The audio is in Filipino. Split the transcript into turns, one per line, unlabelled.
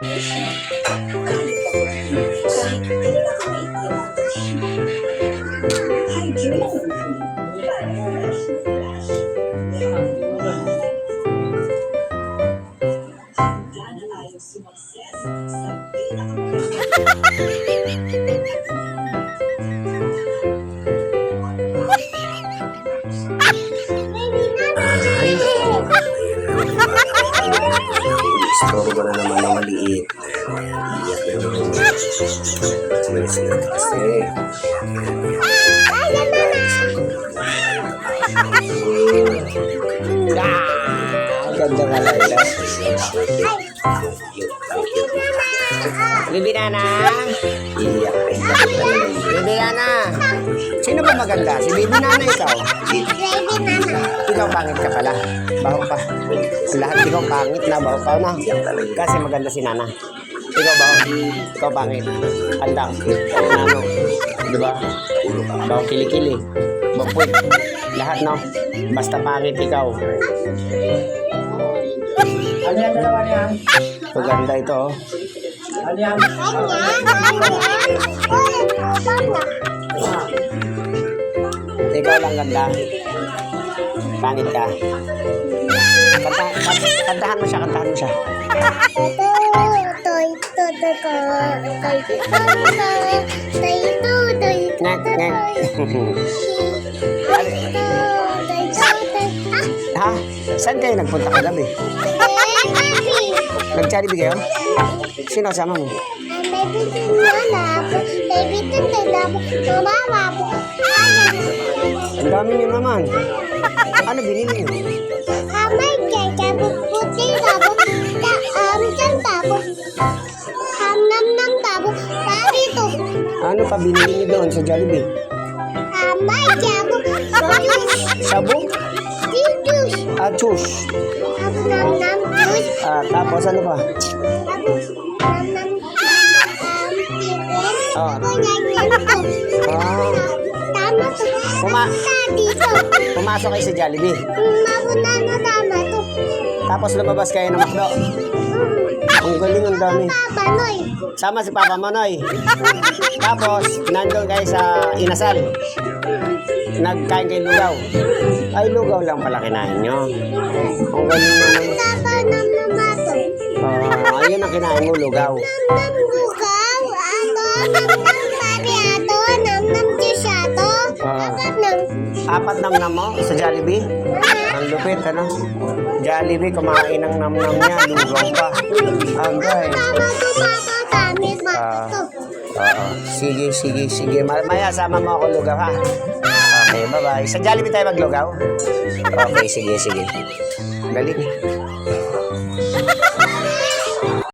Maliit. Iyak na naman. Malis na kasi.
Ganda nga Laila. Bibi Nana.
Iyak. Naman.
Bibi Nana. Sino ba maganda? Si Bibi Nana ikaw? Ikaw pangit ka pala. Baho pa. Lahat ikaw pangit na. Baho pa na. Kasi maganda si Nana. Ikaw baho. Ikaw pangit. Handa. Ano? Di ba? Baho kilikili. Bapwit. Lahat no? Basta pangit ikaw.
Ano yan dalawa niya?
Maganda ito oh.
Ano yan?
Ikaw lang ganda. Pangit ka. Kanta, kantahan mo siya, kantahan mo siya. Ngek, ngek. ha? Saan kayo nagpunta kagabi? Nag-Jollibee kayo? Sino kasama mo? Ang dami niyo naman. Ano binili niyo? Ano pa binili niyo doon sa Jollibee? Sabu? Ah, juice. Ah, tapos ano pa? Ah. Ah. Kuma- Pumasok kayo sa Jollibee. Tapos lumabas kayo ng McDo. Ang galing, ang dami. Sama si Papa Manoy. Tapos, nandun kayo sa Inasal. Nagkain kayo lugaw. Ay, lugaw lang pala kinain nyo. Ang galing naman. Ah, ayun ang kinain mo, lugaw. Apat nam nam mo sa Jollibee. Ang lupit, ano? Jollibee, kumain ng nam nam niya. Lugaw pa. Agay. Ah, oo. Sige, sige, sige. Ma- Maya, sama mo ako lugaw, ha? Okay, bye-bye. Sa Jollibee tayo maglugaw? Okay, sige, sige. Galing.